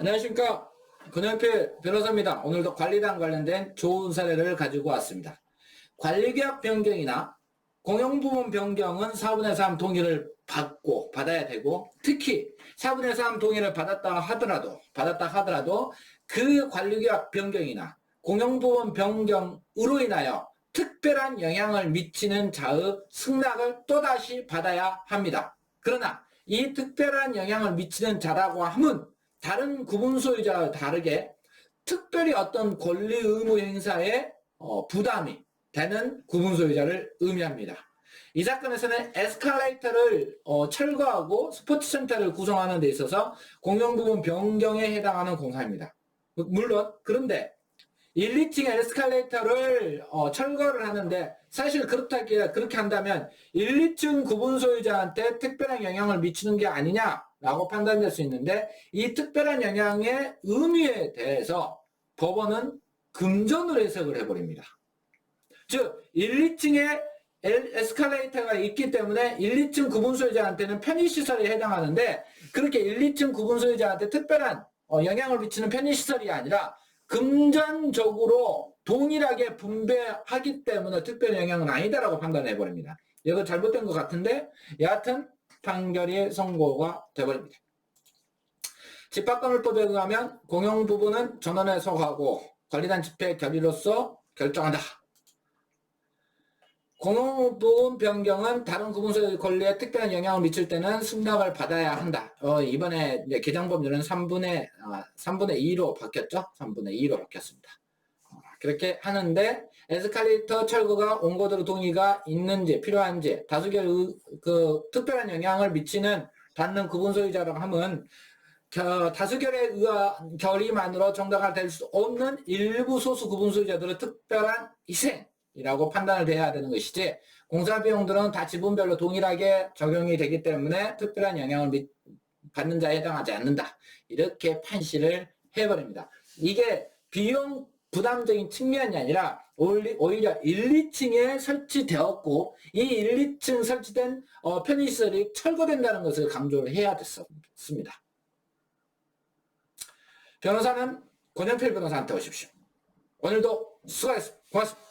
안녕하십니까. 권영필 변호사입니다. 오늘도 관리단 관련된 좋은 사례를 가지고 왔습니다. 관리계약 변경이나 공용부문 변경은 4분의 3 동의를 받고 받아야 되고 특히 4분의 3 동의를 받았다 하더라도 받았다 하더라도 그 관리계약 변경이나 공용부문 변경으로 인하여 특별한 영향을 미치는 자의 승낙을 또다시 받아야 합니다. 그러나 이 특별한 영향을 미치는 자라고 함은 다른 구분 소유자와 다르게 특별히 어떤 권리 의무 행사에 어, 부담이 되는 구분 소유자를 의미합니다. 이 사건에서는 에스컬레이터를 어, 철거하고 스포츠센터를 구성하는 데 있어서 공용부분 변경에 해당하는 공사입니다. 물론 그런데 1, 2층 에스컬레이터를 어, 철거를 하는데 사실 그렇다기에 그렇게 한다면 1, 2층 구분 소유자한테 특별한 영향을 미치는 게 아니냐 라고 판단될 수 있는데 이 특별한 영향의 의미에 대해서 법원은 금전으로 해석을 해버립니다. 즉 1, 2층에 에스컬레이터가 있기 때문에 1, 2층 구분 소유자한테는 편의시설에 해당하는데 그렇게 1, 2층 구분 소유자한테 특별한 어, 영향을 미치는 편의시설이 아니라 금전적으로 동일하게 분배하기 때문에 특별 영향은 아니다라고 판단해 버립니다. 이거 잘못된 것 같은데 여하튼 판결이 선고가 돼버립니다. 집합건물법에 의하면 공용 부분은 전원에 속하고 관리단 집회 결의로서 결정한다. 공용 부분 변경은 다른 구분소의 권리에 특별한 영향을 미칠 때는 승낙을 받아야 한다. 어, 이번에 이제 개정 법률은 3분의, 아, 3분의 2로 바뀌었죠? 3분의 2로 바뀌었습니다. 어, 그렇게 하는데, 에스컬레이터 철거가 온거대로 동의가 있는지, 필요한지, 다수결, 의- 그, 특별한 영향을 미치는, 받는 구분 소유자라고 하면, 겨- 다수결의 의한 결의만으로 정당화 될 수 없는 일부 소수 구분 소유자들의 특별한 희생이라고 판단을 돼야 되는 것이지 공사 비용들은 다 지분별로 동일하게 적용이 되기 때문에 특별한 영향을 미- 받는 자에 해당하지 않는다. 이렇게 판시를 해버립니다. 이게 비용 부담적인 측면이 아니라 오히- 오히려 1, 2층에 설치되었고 이 1, 2층 설치된 어, 편의시설이 철거된다는 것을 강조를 해야 됐습니다. 변호사는 권영필 변호사한테 오십시오. 오늘도 수고하셨습니다. 고맙습니다.